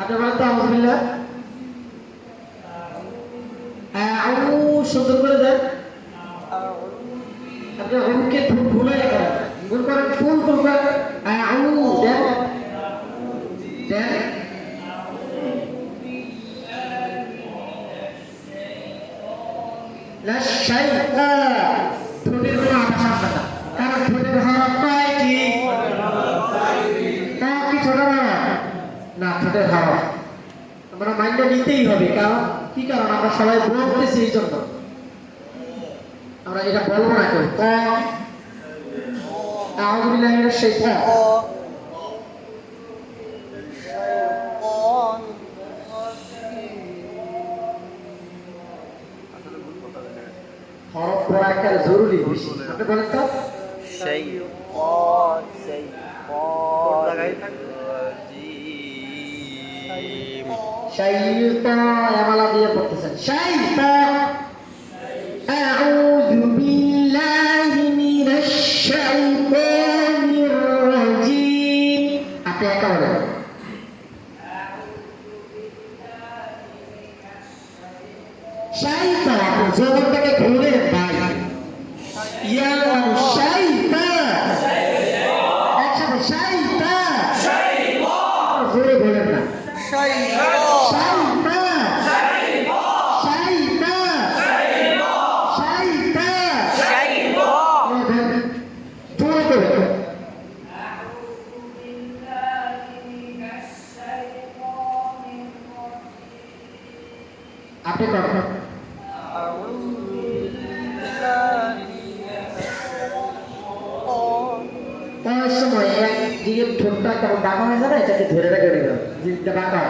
আপনি বলেন তো, আলহামদুলিল্লাহ। আউ সুন্দর করে দেন। আপনি অমুককে ভুলে করেন, ভুল করেন। ফুল ফুল না ঠোঁটের হরফ আমরা মাইন্ডে নিতেই হবে কারণ কি কারণ? আমরা সবাই বলতেছি এই জন্য। আমরা এটা বলব না কেউ। ক মিনাশ হরফ পড়া একটা জরুরি বিষয়। আপনি বলেন তো। সেই শাইতান আমালা দিয়ে পড়তেছেন শাইতান আউযু বিল্লাহি মিনাশ শাইতানির রাজিম আপনি একা বলেন শাইতান আপনি ঘুরে ভাই ইয়া শাইতান একসাথে শাইতান জোরে বলেন না। আপনি কখন একদিকে ঠোঁটটা কেমন বাঁকা হয়ে যাবে? এটাকে ধরে রেখে দিল জিভটা বাঁকা।